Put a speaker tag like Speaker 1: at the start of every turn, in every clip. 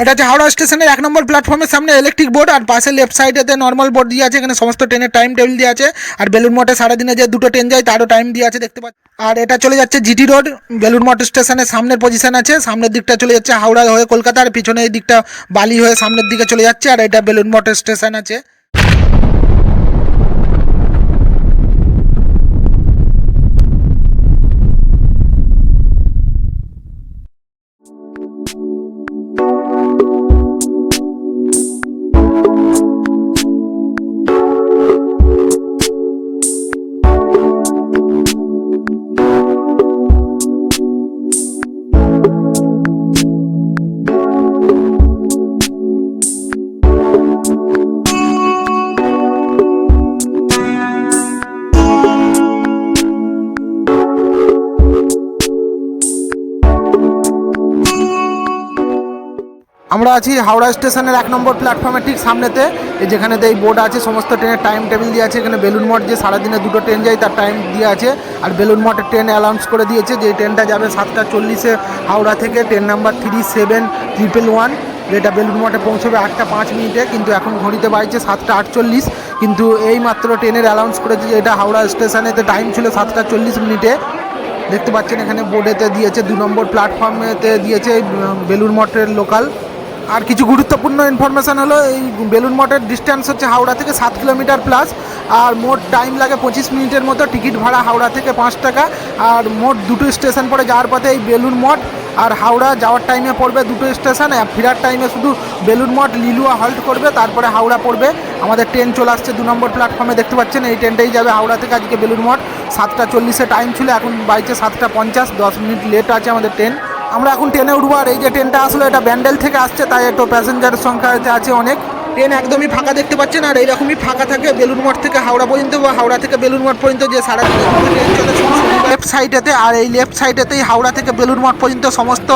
Speaker 1: এটা হচ্ছে হাওড়া স্টেশনের এক নম্বর প্ল্যাটফর্মের সামনে ইলেকট্রিক বোর্ড আর পাশে লেফট সাইডেতে নর্মাল বোর্ড দিয়ে আছে, এখানে সমস্ত ট্রেনের টাইম টেবিল দিয়ে আছে। আর বেলুন মঠে সারাদিনে যে দুটো ট্রেন যায়, তারও টাইম দিয়ে আছে, দেখতে পাচ্ছি। আর এটা চলে যাচ্ছে জিটি রোড বেলুন মঠ স্টেশনের সামনের পজিশন আছে, সামনের দিকটা চলে যাচ্ছে হাওড়া হয়ে কলকাতা আর পিছনে এই দিকটা বালি হয়ে সামনের দিকে চলে যাচ্ছে, আর এটা বেলুন মঠ স্টেশন আছে। আমরা আছি হাওড়া স্টেশনের এক নম্বর প্ল্যাটফর্মের ঠিক সামনেতে যেখানেতে এই বোর্ড আছে, সমস্ত ট্রেনের টাইম টেবিল দিয়ে আছে, এখানে বেলুন মঠ যে সারাদিনে দুটো ট্রেন যায় তার টাইম দিয়ে আছে, আর বেলুন মঠের ট্রেন অ্যানাউন্স করে দিয়েছে যে ট্রেনটা যাবে সাতটা চল্লিশে হাওড়া থেকে train number three seven triple one যেটা বেলুন মঠে পৌঁছবে আটটা পাঁচ মিনিটে, কিন্তু এখন ঘড়িতে বাড়ছে সাতটা আটচল্লিশ, কিন্তু এই মাত্র ট্রেনের অ্যানাউন্স করেছে যে এটা হাওড়া স্টেশনেতে টাইম ছিল সাতটা চল্লিশ মিনিটে। দেখতে পাচ্ছেন এখানে বোর্ডেতে দিয়েছে, দু নম্বর প্ল্যাটফর্মেতে দিয়েছে বেলুর মঠের লোকাল আর কিছু গুরুত্বপূর্ণ ইনফরমেশান হলো, এই বেলুন মঠের ডিস্টেন্স হচ্ছে হাওড়া থেকে সাত কিলোমিটার প্লাস আর মোট টাইম লাগে পঁচিশ মিনিটের মতো টিকিট ভাড়া হাওড়া থেকে পাঁচ টাকা, আর মোট দুটো স্টেশন পরে যাওয়ার পথে এই বেলুন মঠ, আর হাওড়া যাওয়ার টাইমে পড়বে দুটো স্টেশন ফেরার টাইমে শুধু বেলুন মঠ, লিলুয়া হল্ট করবে, তারপরে হাওড়া পড়বে। আমাদের ট্রেন চলে আসছে দু নম্বর প্ল্যাটফর্মে দেখতে পাচ্ছেন, এই ট্রেনটাই যাবে হাওড়া থেকে আজকে বেলুন মঠ। সাতটা চল্লিশে টাইম ছিল, এখন বাইছে সাতটা পঞ্চাশ, দশ মিনিট লেট আছে আমাদের ট্রেন আমরা এখন ট্রেনে উঠবো আর এই যে ট্রেনটা আসলে, এটা ব্যান্ডেল থেকে আসছে, তাই একটু প্যাসেঞ্জারের সংখ্যা আছে- অনেক। ট্রেন একদমই ফাঁকা দেখতে পাচ্ছেন আর এইরকমই ফাঁকা থাকে বেলুন মঠ থেকে হাওড়া পর্যন্ত বা হাওড়া থেকে বেলুন মঠ পর্যন্ত যে সারা ট্রেন চলে লেফট সাইডেতে আর এই লেফট সাইডেতেই হাওড়া থেকে বেলুন মঠ পর্যন্ত সমস্ত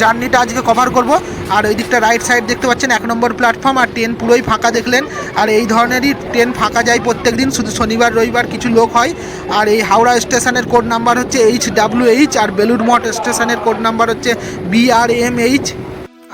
Speaker 1: জার্নিটা আজকে কভার করব। আর ওই দিকটা রাইট সাইড দেখতে পাচ্ছেন, এক নম্বর প্ল্যাটফর্ম আর ট্রেন পুরোই ফাঁকা দেখলেন। আর এই ধরনেরই ট্রেন ফাঁকা যায় প্রত্যেক দিন শুধু শনিবার, রবিবার কিছু লোক হয়। আর এই হাওড়া স্টেশনের কোড নাম্বার হচ্ছে এইচ ডাব্লিউ এইচ আর বেলুর মঠ স্টেশনের কোড নাম্বার হচ্ছে বি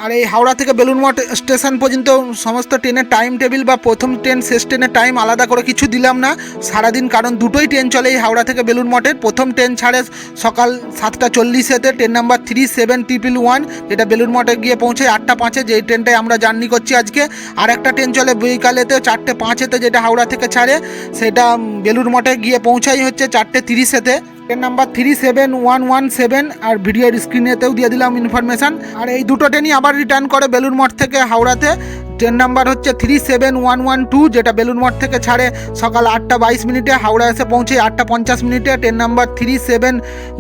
Speaker 1: আর এই হাওড়া থেকে বেলুন মঠ স্টেশন পর্যন্ত সমস্ত ট্রেনের টাইম টেবিল বা প্রথম ট্রেন, শেষ ট্রেনের টাইম আলাদা করে কিছু দিলাম না। সারাদিন কারণ দুটোই ট্রেন চলে এই হাওড়া থেকে বেলুন মঠের। প্রথম ট্রেন ছাড়ে সকাল সাতটা চল্লিশেতে, train number three seven triple one যেটা বেলুন মঠে গিয়ে পৌঁছায় আটটা পাঁচে, যেই ট্রেনটায় আমরা জার্নি করছি আজকে। আর একটা ট্রেন চলে বিকালেতে চারটে পাঁচেতে, যেটা হাওড়া থেকে ছাড়ে, সেটা বেলুর মঠে গিয়ে পৌঁছাই হচ্ছে চারটে তিরিশেতে। Train number three seven one one seven আর ভিডিওর স্ক্রিনেতেও দিয়ে দিলাম ইনফরমেশান আর এই দুটো ট্রেনই আবার রিটার্ন করে বেলুর মঠ থেকে হাওড়াতে। ট্রেন নাম্বার হচ্ছে three seven one one two যেটা বেলুন মঠ থেকে ছাড়ে সকাল আটটা বাইশ মিনিটে হাওড়া এসে পৌঁছে আটটা পঞ্চাশ মিনিটে। Train number three seven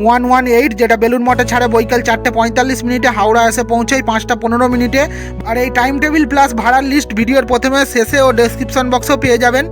Speaker 1: one one eight যেটা বেলুন মঠে ছাড়ে বৈকাল চারটে পঁয়তাল্লিশ মিনিটে হাওড়া এসে পৌঁছাই পাঁচটা পনেরো মিনিটে। আর এই টাইম টেবিল প্লাস ভাড়ার লিস্ট ভিডিওর প্রথমে, শেষে ও ডেসক্রিপশন বক্সেও পেয়ে যাবেন।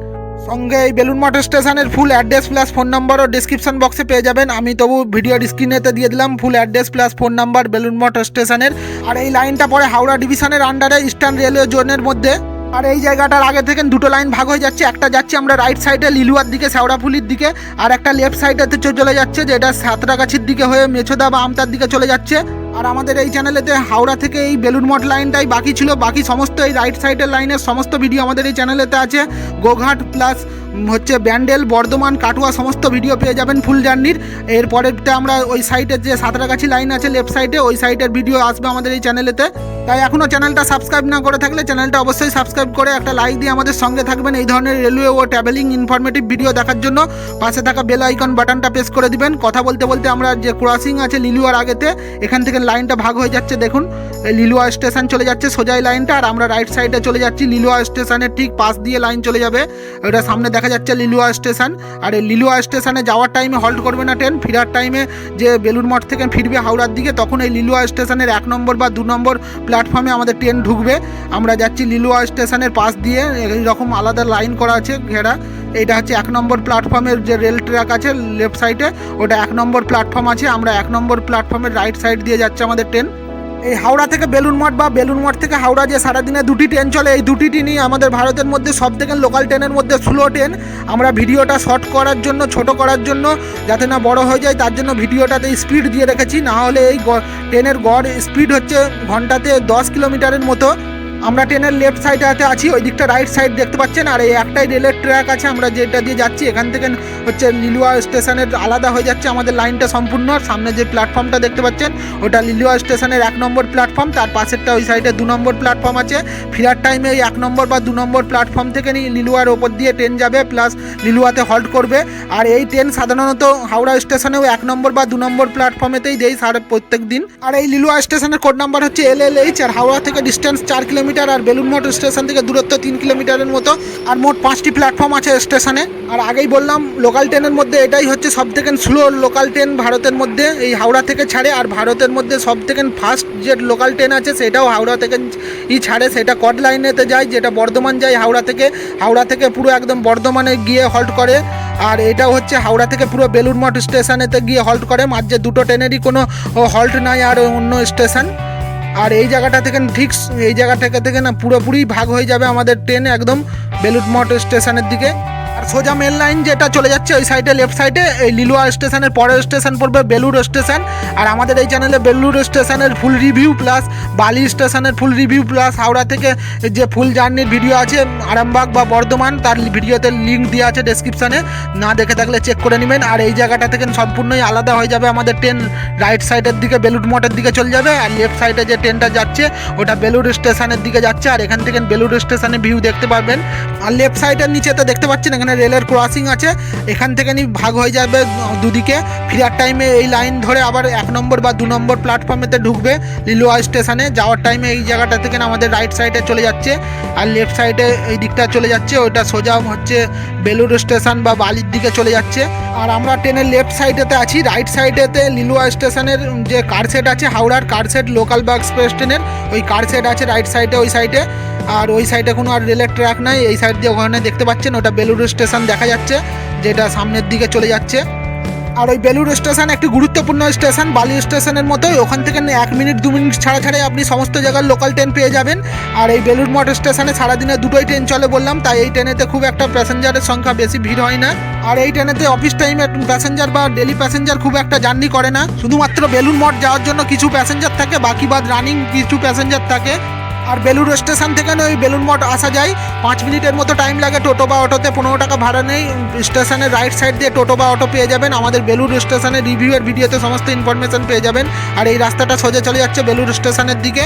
Speaker 1: সঙ্গে এই বেলুন মঠ স্টেশনের ফুল অ্যাড্রেস প্লাস ফোন নাম্বারও ডিসক্রিপশন বক্সে পেয়ে যাবেন। আমি তবু ভিডিওর স্ক্রিনেতে দিয়ে দিলাম full address plus phone number Belur Math স্টেশনের। আর এই লাইনটা পরে হাওড়া ডিভিশনের আন্ডারে ইস্টার্ন রেলওয়ে জোনের মধ্যে। আর এই জায়গাটার আগে থেকে দুটো লাইন ভাগ হয়ে যাচ্ছে। একটা যাচ্ছে আমরা রাইট সাইডে লিলুয়ার দিকে শেওড়াফুলির দিকে। আর একটা লেফট সাইডেতে চলে যাচ্ছে, যেটা সাঁতরাগাছির দিকে হয়ে মেছোদা বা আমতার দিকে চলে যাচ্ছে। আর আমাদের এই চ্যানেলেতে হাওড়া থেকে এই বেলুন মঠ লাইনটাই বাকি ছিল। বাকি সমস্ত এই রাইট সাইডের লাইনের সমস্ত ভিডিও আমাদের এই চ্যানেলেতে আছে। গোঘাট প্লাস হচ্ছে ব্যান্ডেল, বর্ধমান, কাটুয়া সমস্ত ভিডিও পেয়ে যাবেন ফুল জার্নির এরপরেরটা আমরা ওই সাইডের যে সাঁতরাগাছি লাইন আছে লেফট সাইডে ওই সাইডের ভিডিও আসবে আমাদের এই চ্যানেলেতে তাই এখনও চ্যানেলটা সাবস্ক্রাইব না করে থাকলে চ্যানেলটা অবশ্যই সাবস্ক্রাইব করে একটা লাইক দিয়ে আমাদের সঙ্গে থাকবেন এই ধরনের রেলওয়ে ও ট্রাভেলিং ইনফরমেটিভ ভিডিও দেখার জন্য। পাশে থাকা বেল আইকন বাটনটা প্রেস করে দিবেন। কথা বলতে বলতে আমরা যে ক্রসিং আছে লিলুয়ার আগেতে, এখান থেকে লাইনটা ভাগ হয়ে যাচ্ছে, দেখুন। লিলুয়া স্টেশন চলে যাচ্ছে সোজাই লাইনটা আর আমরা রাইট সাইডে চলে যাচ্ছি। লিলুয়া স্টেশনের ঠিক পাশ দিয়ে লাইন চলে যাবে। ওটা সামনে দেখা যাচ্ছে লিলুয়া স্টেশন। আর এই লিলুয়া স্টেশনে যাওয়ার টাইমে হল্ট করবে না ট্রেন ফেরার টাইমে যে বেলুর মঠ থেকে ফিরবে হাওড়ার দিকে, তখন এই লিলুয়া স্টেশনের এক নম্বর বা দু নম্বর প্ল্যাটফর্মে আমাদের ট্রেন ঢুকবে। আমরা যাচ্ছি লিলুয়া স্টেশনের পাশ দিয়ে, এইরকম আলাদা লাইন করা আছে ঘেরা। এটা হচ্ছে এক নম্বর প্ল্যাটফর্মের যে রেল ট্র্যাক আছে লেফট সাইডে ওটা এক নম্বর প্ল্যাটফর্ম আছে। আমরা এক নম্বর প্ল্যাটফর্মের রাইট সাইড দিয়ে যাচ্ছে আমাদের ট্রেন এই হাওড়া থেকে বেলুন মঠ বা বেলুন মঠ থেকে হাওড়া যে সারাদিনে দুটি ট্রেন চলে, এই দুটি ট্রেনই আমাদের ভারতের মধ্যে সব থেকে লোকাল ট্রেনের মধ্যে স্লো ট্রেন আমরা ভিডিওটা শর্ট করার জন্য, ছোট করার জন্য, যাতে না বড় হয়ে যায়, তার জন্য ভিডিওটাতে স্পিড দিয়ে রেখেছি। না হলে এই ট্রেনের গড় স্পিড হচ্ছে ঘন্টাতে দশ কিলোমিটারের মতো। আমরা ট্রেনের লেফট সাইডে আছি, ওই দিকটা রাইট সাইড দেখতে পাচ্ছেন, আর এই একটাই রেলের ট্র্যাক আছে, আমরা যেটা দিয়ে যাচ্ছি, এখান থেকে হচ্ছে লিলুয়া স্টেশনের আলাদা হয়ে যাচ্ছে আমাদের লাইনটা সম্পূর্ণ। আর সামনে যে প্ল্যাটফর্মটা দেখতে পাচ্ছেন, ওটা লিলুয়া স্টেশনের এক নম্বর প্ল্যাটফর্ম তার পাশেরটা ওই সাইডে দু নম্বর প্ল্যাটফর্ম আছে। ফেরার টাইমে এই এক নম্বর বা দু নম্বর প্ল্যাটফর্ম থেকে নিয়ে লিলুয়ার ওপর দিয়ে ট্রেন যাবে প্লাস লিলুয়াতে হল্ট করবে। আর এই ট্রেন সাধারণত হাওড়া স্টেশনেও এক নম্বর বা দু নম্বর প্ল্যাটফর্মেতেই দেয় সারা প্রত্যেক দিন আর এই লিলুয়া স্টেশনের কোড নাম্বার হচ্ছে এল এল এইচ আর হাওড়া থেকে ডিস্টেন্স চার কিলোমিটার আর বেলুন মঠ স্টেশন থেকে দূরত্ব তিন কিলোমিটারের মতো। আর মোট পাঁচটি প্ল্যাটফর্ম আছে স্টেশনে। আর আগেই বললাম লোকাল ট্রেনের মধ্যে এটাই হচ্ছে সব থেকে স্লো লোকাল ট্রেন ভারতের মধ্যে। এই হাওড়া থেকে ছাড়ে, আর ভারতের মধ্যে সব থেকে ফাস্ট যে লোকাল ট্রেন আছে, সেটাও হাওড়া থেকে ই ছাড়ে। সেটা কট লাইনেতে যায়, যেটা বর্ধমান যায় হাওড়া থেকে। হাওড়া থেকে পুরো একদম বর্ধমানে গিয়ে হল্ট করে। আর এটা হচ্ছে হাওড়া থেকে পুরো বেলুর মঠ স্টেশনেতে গিয়ে হল্ট করে। মাঝে দুটো ট্রেনেরই কোনো হল্ট নাই আর অন্য স্টেশন আর এই জায়গাটা থেকে ঠিক এই জায়গা থেকে না পুরোপুরি ভাগ হয়ে যাবে আমাদের ট্রেন একদম বেলুর মঠ স্টেশনের দিকে। আর সোজা মেন লাইন যেটা চলে যাচ্ছে ওই সাইডে লেফট সাইডে এই লিলুয়া স্টেশনের পরের স্টেশন পড়বে বেলুর স্টেশন আর আমাদের এই চ্যানেলে বেলুর স্টেশনের ফুল রিভিউ প্লাস বালি স্টেশনের ফুল রিভিউ প্লাস হাওড়া থেকে যে ফুল জার্নির ভিডিও আছে, আরামবাগ বা বর্ধমান, তার ভিডিওতে লিঙ্ক দেওয়া আছে ডেসক্রিপশানে না দেখে থাকলে চেক করে নেবেন। আর এই জায়গাটা থেকে সম্পূর্ণই আলাদা হয়ে যাবে আমাদের ট্রেন রাইট সাইডের দিকে বেলুর মঠের দিকে চলে যাবে। আর লেফট সাইডে যে ট্রেনটা যাচ্ছে, ওটা বেলুর স্টেশনের দিকে যাচ্ছে। আর এখান থেকে বেলুর স্টেশনে ভিউ দেখতে পারবেন। আর লেফট সাইডের নিচেতে দেখতে পাচ্ছেন এখানে রেলের ক্রসিং আছে এখান থেকে ভাগ হয়ে যাবে দুদিকে। ফেরার টাইমে এই লাইন ধরে আবার এক নম্বর বা দু নম্বর প্ল্যাটফর্মেতে ঢুকবে লিলুয়া স্টেশনে যাওয়ার টাইমে এই জায়গাটা থেকে আমাদের রাইট সাইডে চলে যাচ্ছে আর লেফট সাইডে এই দিকটা চলে যাচ্ছে। ওইটা সোজা হচ্ছে বেলুর স্টেশন বা বালির দিকে চলে যাচ্ছে। আর আমরা ট্রেনের লেফট সাইডেতে আছি। রাইট সাইডেতে লিলুয়া স্টেশনের যে কার সেট আছে, হাওড়ার কার সেট লোকাল বা এক্সপ্রেস ট্রেনের ওই কার সেট আছে রাইট সাইডে ওই সাইডে আর ওই সাইডে কোনো আর রেলের ট্র্যাক নাই। এই সাইড দিয়ে ওখানে দেখতে পাচ্ছেন, ওটা বেলুর স্টেশন দেখা যাচ্ছে, যেটা সামনের দিকে চলে যাচ্ছে। আর ওই বেলুর স্টেশন একটি গুরুত্বপূর্ণ স্টেশন, বালি স্টেশনের মতোই। ওখান থেকে এক মিনিট, দু মিনিট ছাড়া ছাড়াই আপনি সমস্ত জায়গার লোকাল ট্রেন পেয়ে যাবেন। আর এই বেলুর মঠ স্টেশনে সারাদিনে দুটোই ট্রেন চলে বললাম, তাই এই ট্রেনেতে খুব একটা প্যাসেঞ্জারের সংখ্যা বেশি ভিড় হয় না। আর এই ট্রেনেতে অফিস টাইমে প্যাসেঞ্জার বা ডেলি প্যাসেঞ্জার খুব একটা জার্নি করে না। শুধুমাত্র বেলুর মঠ যাওয়ার জন্য কিছু প্যাসেঞ্জার থাকে, বাকি বাদ রানিং কিছু প্যাসেঞ্জার থাকে। আর বেলুর স্টেশন থেকে না ওই বেলুন মঠ আসা যায়। পাঁচ মিনিটের মতো টাইম লাগে টোটো বা অটোতে, পনেরো টাকা ভাড়া নেই। স্টেশনের রাইট সাইড দিয়ে টোটো বা অটো পেয়ে যাবেন। আমাদের বেলুর স্টেশনের রিভিউয়ের ভিডিওতে সমস্ত ইনফরমেশন পেয়ে যাবেন। আর এই রাস্তাটা সোজা চলে যাচ্ছে বেলুর স্টেশনের দিকে।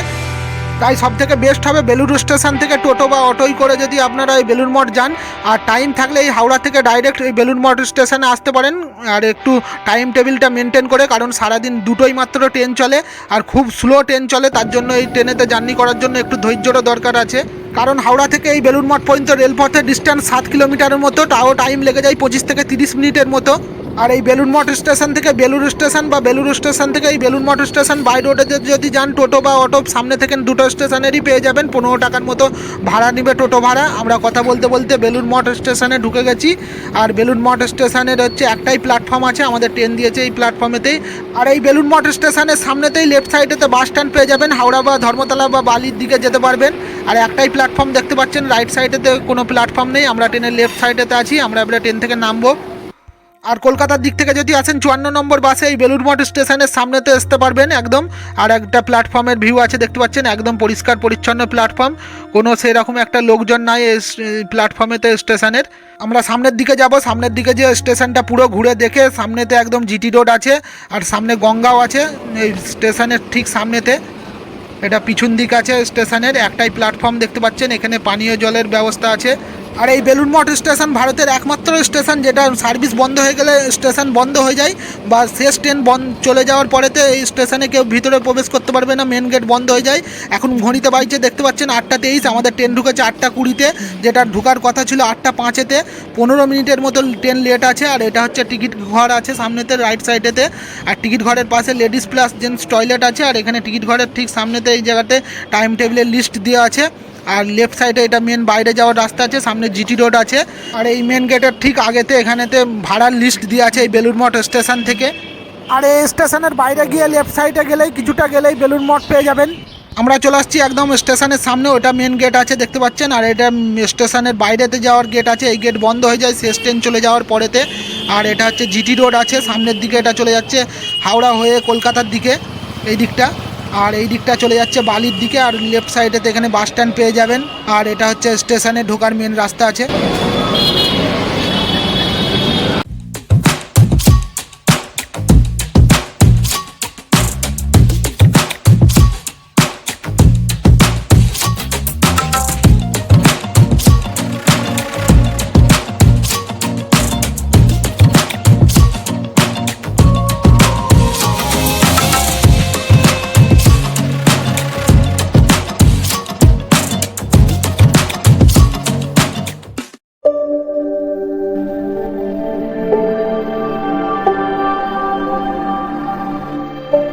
Speaker 1: তাই সব থেকে বেস্ট হবে বেলুর স্টেশন থেকে টোটো বা অটোই করে যদি আপনারা এই বেলুর মঠ যান। আর টাইম থাকলে এই হাওড়া থেকে ডাইরেক্ট এই বেলুর মঠ স্টেশনে আসতে পারেন। আর একটু টাইম টেবিলটা মেনটেন করে, কারণ সারাদিন দুটোই মাত্র ট্রেন চলে। আর খুব স্লো ট্রেন চলে, তার জন্য এই ট্রেনেতে জার্নি করার জন্য একটু ধৈর্যরও দরকার আছে। কারণ হাওড়া থেকে এই বেলুর মঠ পর্যন্ত রেলপথের ডিস্টেন্স সাত কিলোমিটারের মতো, তাও টাইম লেগে যায় পঁচিশ থেকে তিরিশ মিনিটের মতো। আর এই বেলুন মঠ স্টেশন থেকে বেলুর স্টেশন বা বেলুর স্টেশন থেকে এই বেলুন মঠ স্টেশন বাই রোডে যদি যান, টোটো বা অটো, সামনে থেকে দুটো স্টেশনেরই পেয়ে যাবেন। পনেরো টাকার মতো ভাড়া নেবে টোটো ভাড়া। আমরা কথা বলতে বলতে বেলুন মঠ স্টেশনে ঢুকে গেছি। আর বেলুন মঠ স্টেশনের হচ্ছে একটাই প্ল্যাটফর্ম আছে। আমাদের ট্রেন দিয়েছে এই প্ল্যাটফর্মেতেই আর এই বেলুন মঠ স্টেশনের সামনেতেই লেফট সাইডেতে বাস স্ট্যান্ড পেয়ে যাবেন। হাওড়া বা ধর্মতলা বা বালির দিকে যেতে পারবেন। আর একটাই প্ল্যাটফর্ম দেখতে পাচ্ছেন। রাইট সাইডেতে কোনো প্ল্যাটফর্ম নেই। আমরা ট্রেনের লেফট সাইডেতে আছি। আমরা এবারে ট্রেন থেকে নামবো। আর কলকাতার দিক থেকে যদি আসেন, চুয়ান্ন নম্বর বাসে এই বেলুর মঠ স্টেশনের সামনেতে আসতে পারবেন একদম। আর একটা প্ল্যাটফর্মের ভিউ আছে, দেখতে পাচ্ছেন, একদম পরিষ্কার পরিচ্ছন্ন প্ল্যাটফর্ম। কোনো সেরকম একটা লোকজন নাই প্ল্যাটফর্মেতে স্টেশনের। আমরা সামনের দিকে যাব, সামনের দিকে যে স্টেশনটা পুরো ঘুরে দেখে সামনেতে একদম জিটি রোড আছে, আর সামনে গঙ্গাও আছে, এই স্টেশনের ঠিক সামনেতে। এটা পিছন দিক আছে স্টেশনের, একটাই প্ল্যাটফর্ম দেখতে পাচ্ছেন, এখানে পানীয় জলের ব্যবস্থা আছে। আর এই বেলুন মঠ স্টেশন ভারতের একমাত্র স্টেশন, যেটা সার্ভিস বন্ধ হয়ে গেলে স্টেশন বন্ধ হয়ে যায় বা শেষ ট্রেন বন্ধ চলে যাওয়ার পরেতে এই স্টেশনে কেউ ভিতরে প্রবেশ করতে পারবে না মেন গেট বন্ধ হয়ে যায়। এখন ঘড়িতে বাইছে দেখতে পাচ্ছেন আটটা তেইশ, আমাদের ট্রেন ঢুকেছে আটটা কুড়িতে, যেটা ঢুকার কথা ছিল আটটা পাঁচেতে। পনেরো মিনিটের মতো ট্রেন লেট আছে, আর এটা হচ্ছে টিকিট ঘর আছে সামনেতে রাইট সাইডেতে আর টিকিট ঘরের পাশে লেডিস প্লাস জেন্টস টয়লেট আছে, আর এখানে টিকিট ঘরের ঠিক সামনেতে এই জায়গাতে টাইম টেবিলের লিস্ট দেওয়া আছে। আর লেফট সাইডে এটা মেন বাইরে যাওয়ার রাস্তা আছে, সামনে জিটি রোড আছে। আর এই মেন গেটের ঠিক আগেতে এখানেতে ভাড়ার লিস্ট দেওয়া আছে এই বেলুর মঠ স্টেশন থেকে। আর এই স্টেশনের বাইরে গিয়ে লেফট সাইডে গেলেই, কিছুটা গেলেই বেলুর মঠ পেয়ে যাবেন। আমরা চলে আসছি একদম স্টেশনের সামনে, ওটা মেন গেট আছে, দেখতে পাচ্ছেন। আর এটা স্টেশনের বাইরেতে যাওয়ার গেট আছে, এই গেট বন্ধ হয়ে যায়, শেষ ট্রেন চলে যাওয়ার পরেতে। আর এটা হচ্ছে জিটি রোড আছে, সামনের দিকে এটা চলে যাচ্ছে হাওড়া হয়ে কলকাতার দিকে, এই দিকটা। আর এই দিকটা চলে যাচ্ছে বালির দিকে আর লেফট সাইডেতে এখানে বাস স্ট্যান্ড পেয়ে যাবেন। আর এটা হচ্ছে স্টেশনে ঢোকার মেন রাস্তা আছে।